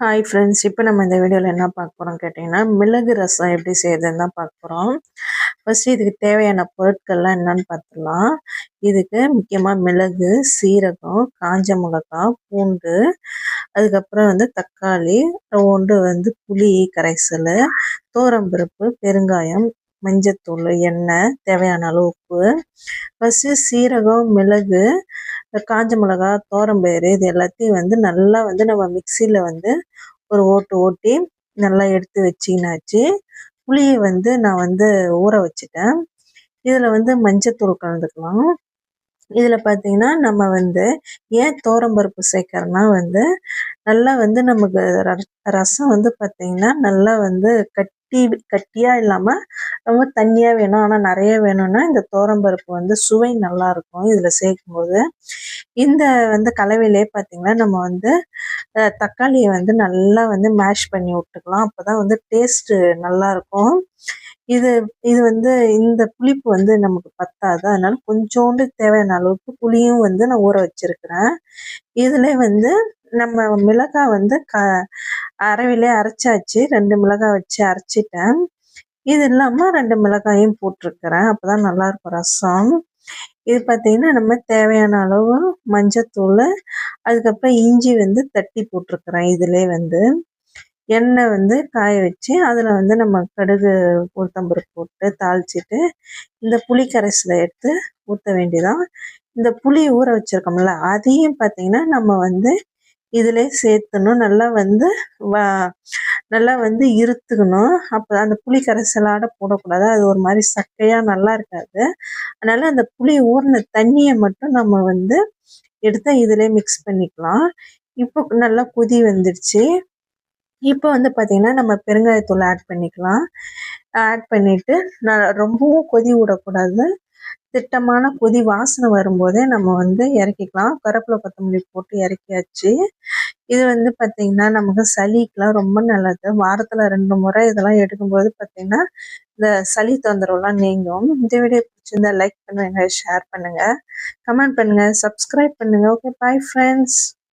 Hi friends இப்போ நம்ம இந்த வீடியோவில் என்ன பார்க்க போகிறோம் கேட்டிங்கன்னா மிளகு ரசம் எப்படி செய்யறதுன்னு தான் பார்க்க போகிறோம் ஃபஸ்ட்டு இதுக்கு தேவையான பொருட்கள்லாம் என்னன்னு பார்த்துலாம் இதுக்கு முக்கியமாக மிளகு சீரகம் காஞ்ச மிளகா பூண்டு அதுக்கப்புறம் வந்து தக்காளி ஒன்று வந்து புளி கரைசல் தோரம்பருப்பு பெருங்காயம் மஞ்சத்தூள் எண்ணெய் தேவையான அளவு உப்பு. ஃபஸ்ட்டு சீரகம் மிளகு காஞ்ச மிளகா தோரம்பயிறு இது எல்லாத்தையும் வந்து நல்லா வந்து நம்ம மிக்சியில் வந்து ஒரு ஓட்டு ஓட்டி நல்லா எடுத்து வச்சிங்கனாச்சு புளியை வந்து நான் வந்து ஊற வச்சுட்டேன். இதில் வந்து மஞ்சத்தூள் கலந்துக்கலாம். இதில் பார்த்தீங்கன்னா நம்ம வந்து ஏன் தோரம்பருப்பு சேர்க்கறோன்னா வந்து நல்லா வந்து நமக்கு ரசம் வந்து பார்த்திங்கன்னா நல்லா வந்து கட் கட்டி கட்டியாக இல்லாமல் ரொம்ப தண்ணியாக வேணும். ஆனால் நிறைய வேணும்னா இந்த தோரம்பருப்பு வந்து சுவை நல்லாயிருக்கும் இதில் சேர்க்கும்போது. இந்த வந்து கலவையிலே பார்த்திங்கன்னா நம்ம வந்து தக்காளியை வந்து நல்லா வந்து மேஷ் பண்ணி விட்டுக்கலாம். அப்போ தான் வந்து டேஸ்ட்டு நல்லாயிருக்கும் இது இது வந்து இந்த புளிப்பு வந்து நமக்கு பத்தாது. அதனால கொஞ்சோண்டு தேவையான அளவுக்கு புளியும் வந்து நான் ஊற வச்சிருக்கிறேன். இதில் வந்து நம்ம மிளகாய் வந்து க அரைவிலே அரைச்சாச்சு. ரெண்டு மிளகாய் வச்சு அரைச்சிட்டேன். இது இல்லாமல் ரெண்டு மிளகாயும் போட்டிருக்கிறேன். அப்போ தான் நல்லாயிருக்கும் ரசம். இது பார்த்திங்கன்னா நம்ம தேவையான அளவு மஞ்சத்தூள் அதுக்கப்புறம் இஞ்சி வந்து தட்டி போட்டிருக்கிறேன் இதிலே வந்து. எண்ணெய் வந்து காய வச்சு அதில் வந்து நம்ம கடுகு உளுத்தம்பருப்பு போட்டு தாளிச்சிட்டு இந்த புளி கரைசலை எடுத்து ஊற்ற வேண்டியதான் இந்த புளி ஊற வச்சுருக்கோம்ல அதையும் பார்த்திங்கன்னா நம்ம வந்து இதிலே சேர்த்துணும். நல்லா வந்து வ நல்லா வந்து இருத்துக்கணும். அப்போ அந்த புளி கரைசலாட போடக்கூடாது. அது ஒரு மாதிரி சக்கையாக நல்லா இருக்காது. அதனால் அந்த புளி ஊறின தண்ணியை மட்டும் நம்ம வந்து எடுத்து இதிலே மிக்ஸ் பண்ணிக்கலாம். இப்போ நல்லா கொதி வந்துடுச்சு. இப்போ வந்து பார்த்திங்கன்னா நம்ம பெருங்காயத்தூள் ஆட் பண்ணிக்கலாம். ஆட் பண்ணிவிட்டு நான் ரொம்பவும் கொதி விடக்கூடாது திட்டமான கொதி வாசனை வரும்போதே நம்ம வந்து இறக்கிக்கலாம். கருப்பில் கொத்தமல்லி போட்டு இறக்கியாச்சு. இது வந்து பார்த்திங்கன்னா நமக்கு சளிக்கெலாம் ரொம்ப நல்லது. வாரத்தில் ரெண்டு முறை இதெல்லாம் எடுக்கும்போது பார்த்திங்கன்னா இந்த சளி தொந்தரவுலாம் நீங்கும். இந்த வீடியோ பிடிச்சிருந்தா லைக் பண்ணுங்கள் ஷேர் பண்ணுங்கள் கமெண்ட் பண்ணுங்கள் சப்ஸ்கிரைப் பண்ணுங்கள் ஓகே பாய் ஃப்ரெண்ட்ஸ்